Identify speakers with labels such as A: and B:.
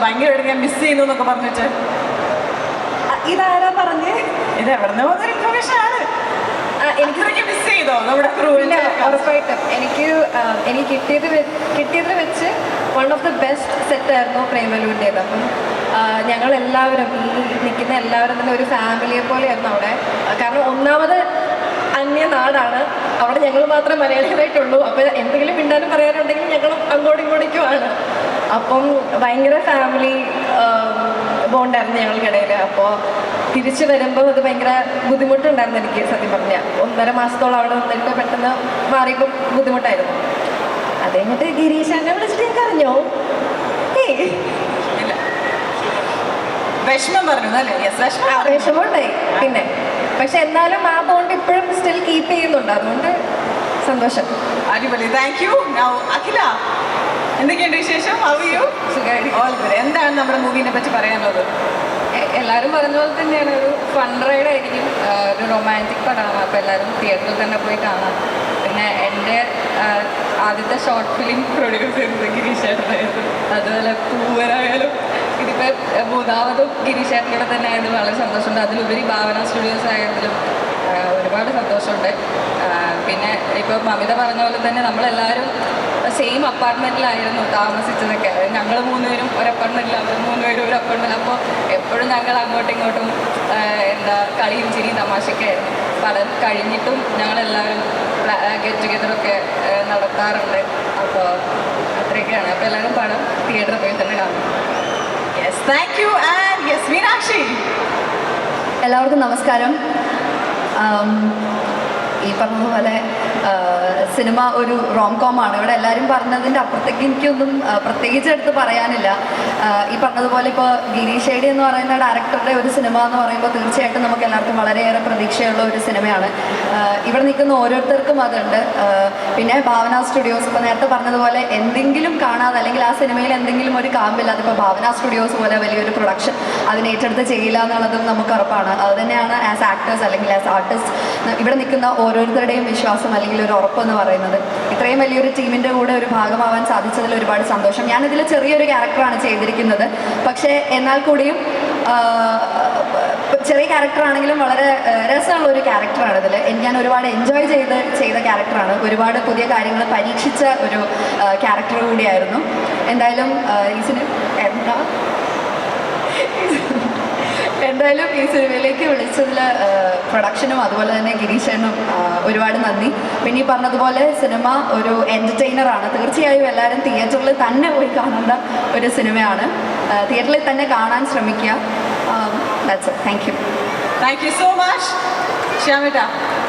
A: ഭയങ്കരമായിട്ട് ഞാൻ മിസ് ചെയ്യുന്നു എന്നൊക്കെ പറഞ്ഞിട്ട്
B: ഇതാരാ പറഞ്ഞേ?
A: ഇത് എവിടെ നിന്ന് വന്നൊരു ഇൻഫർമേഷൻ ആണ്.
B: എനിക്ക്
A: മിസ് ചെയ്തോ? നമ്മുടെ ക്രൂവിന്റെ
B: ഉറപ്പായിട്ടും. എനിക്ക് എനിക്ക് കിട്ടിയത് കിട്ടിയതിൽ വെച്ച് one of the best set ആയിരുന്നു പ്രേമലുവിന്റേത്. അപ്പം ഞങ്ങൾ എല്ലാവരും ഈ നിൽക്കുന്ന എല്ലാവരും തന്നെ ഒരു ഫാമിലിയെ പോലെയായിരുന്നു അവിടെ. കാരണം ഒന്നാമത് അന്യനാടാണ്. അവിടെ ഞങ്ങൾ മാത്രമേ മലയാളികളായിട്ടുള്ളൂ. അപ്പോൾ എന്തെങ്കിലും മിണ്ടാനും പറയാനുണ്ടെങ്കിൽ ഞങ്ങൾ അങ്ങോട്ടും ഇങ്ങോട്ടേക്കുമാണ് അപ്പം ഭയങ്കര ഫാമിലി ബോണ്ടായിരുന്നു ഞങ്ങൾക്കിടയിൽ അപ്പോൾ തിരിച്ചു വരുമ്പോൾ അത് ഭയങ്കര ബുദ്ധിമുട്ടുണ്ടായിരുന്നു എനിക്ക് സത്യം പറഞ്ഞാൽ ഒന്നര മാസത്തോളം അവിടെ വന്നിട്ട് പെട്ടെന്ന് മാറിയപ്പോൾ ബുദ്ധിമുട്ടായിരുന്നു. അത് കഴിഞ്ഞിട്ട് ഗിരീഷ് എന്നെ വിളിച്ചിട്ട് ഞാൻ
A: അറിഞ്ഞോ വിഷമം പറഞ്ഞു അല്ലേ
B: വിഷമമുണ്ടായി. പിന്നെ. പക്ഷെ എന്നാലും ആ ബോണ്ട് ഇപ്പോഴും സ്റ്റിൽ കീപ്പ് ചെയ്യുന്നുണ്ട്. അതുകൊണ്ട് സന്തോഷം.
A: അടിപൊളി. താങ്ക് യു അഖില എന്തൊക്കെയുണ്ട് വിശേഷം? ഹൗ യു എന്താണ് നമ്മുടെ മൂവിനെ പറ്റി പറയാനുള്ളത്?
C: എല്ലാവരും പറഞ്ഞ പോലെ തന്നെയാണ്. ഒരു ഫൺ റൈഡ് ആയിരിക്കും. ഒരു റൊമാന്റിക് പടമാണ്. അപ്പോൾ എല്ലാവരും തിയേറ്ററിൽ തന്നെ പോയി കാണാം. പിന്നെ എന്റെ ആദ്യത്തെ ഷോർട്ട് ഫിലിം പ്രൊഡ്യൂസ് ചെയ്തത് ഗിരീഷേട്ടനായിരുന്നു. അതുപോലെ പൂവരായാലും ഇതിപ്പോൾ മൂന്നാമതും ഗിരീഷേട്ടനോടെ തന്നെ ആയത് വളരെ സന്തോഷമുണ്ട്. അതിലുപരി ഭാവന സ്റ്റുഡിയോസ് ആയതിലും ഒരുപാട് സന്തോഷമുണ്ട്. ഇപ്പോൾ മമിത പറഞ്ഞ പോലെ തന്നെ നമ്മളെല്ലാവരും സെയിം അപ്പാർട്ട്മെന്റിലായിരുന്നു താമസിച്ചതൊക്കെ. ഞങ്ങൾ മൂന്നുപേരും ഒരു അപ്പാർട്ട്മെന്റിൽ അവർ മൂന്നുപേരും ഒരു അപ്പാർട്ട്മെന്റ് അപ്പോൾ എപ്പോഴും ഞങ്ങൾ അങ്ങോട്ടും ഇങ്ങോട്ടും എന്താ കളിയും ചിരിയും തമാശയൊക്കെ ആയിരുന്നു കഴിഞ്ഞിട്ടും ഞങ്ങളെല്ലാവരും ഗെറ്റ് ടുഗെദറൊക്കെ നടത്താറുണ്ട്. അപ്പോൾ അത്രയൊക്കെയാണ്. അപ്പോൾ എല്ലാവരും പടം തിയേറ്ററിൽ പോയി തന്നെ കാണും.
A: Yes thank you and yes Meenakshi.
D: എല്ലാവർക്കും നമസ്കാരം. ഈ പറഞ്ഞതുപോലെ പോലെ സിനിമ ഒരു റോം കോം ആണ്. ഇവിടെ എല്ലാവരും പറഞ്ഞതിന്റെ അപ്പുറത്തേക്ക് എനിക്കൊന്നും പ്രത്യേകിച്ച് എടുത്ത് പറയാനില്ല. ഈ പറഞ്ഞതുപോലെ ഇപ്പോൾ ഗിരീഷ് ഷേഡി എന്ന് പറയുന്ന ഡയറക്ടറുടെ ഒരു സിനിമ എന്ന് പറയുമ്പോൾ തീർച്ചയായിട്ടും നമുക്ക് എല്ലാവർക്കും വളരെയേറെ പ്രതീക്ഷയുള്ള ഒരു സിനിമയാണ്. ഇവിടെ നിൽക്കുന്ന ഓരോരുത്തർക്കും അതുണ്ട്. പിന്നെ ഭാവന സ്റ്റുഡിയോസ് ഇപ്പോൾ നേരത്തെ പറഞ്ഞതുപോലെ എന്തെങ്കിലും കാണാതെ അല്ലെങ്കിൽ ആ സിനിമയിൽ എന്തെങ്കിലും ഒരു കാമ്പില്ല അതിപ്പോൾ ഭാവന സ്റ്റുഡിയോസ് പോലെ വലിയൊരു പ്രൊഡക്ഷൻ അതിനെ ഏറ്റെടുത്ത് ചെയ്യില്ല എന്നുള്ളതും നമുക്ക് ഉറപ്പാണ്. അത് തന്നെയാണ് ആസ് ആക്ടേഴ്സ് അല്ലെങ്കിൽ ആസ് ആർട്ടിസ്റ്റ് ഇവിടെ നിൽക്കുന്ന ഓരോരുത്തരുടെയും വിശ്വാസം അല്ലെങ്കിൽ ഒരു ഉറപ്പ് എന്ന് പറയുന്നത്. ഇത്രയും വലിയൊരു ടീമിന്റെ കൂടെ ഒരു ഭാഗമാവാൻ സാധിച്ചതിൽ ഒരുപാട് സന്തോഷം. ഞാനിതിൽ ചെറിയൊരു ക്യാരക്ടറാണ് ചെയ്തിരിക്കുന്നത്. പക്ഷേ എന്നാൽ കൂടിയും ചെറിയ ക്യാരക്ടറാണെങ്കിലും വളരെ രസമുള്ള ഒരു ക്യാരക്ടറാണ് ഇതിൽ ഞാൻ ഒരുപാട് എൻജോയ് ചെയ്ത് ചെയ്ത ക്യാരക്ടറാണ് ഒരുപാട് പുതിയ കാര്യങ്ങൾ പരീക്ഷിച്ച ഒരു ക്യാരക്ടർ കൂടിയായിരുന്നു. എന്തായാലും ഈസിന് എന്താ? എന്തായാലും ഈ സിനിമയിലേക്ക് വിളിച്ചതിൽ പ്രൊഡക്ഷനും അതുപോലെ തന്നെ ഗിരീശനും ഒരുപാട് നന്ദി. പിന്നെ ഈ പറഞ്ഞതുപോലെ സിനിമ ഒരു എന്റർടൈനറാണ് തീർച്ചയായും എല്ലാവരും തിയേറ്ററിൽ തന്നെ പോയി കാണേണ്ട ഒരു സിനിമയാണ്. തിയേറ്ററിൽ തന്നെ കാണാൻ ശ്രമിക്കുക. Um, that's it.
A: Thank you. Thank you so much, Shamita.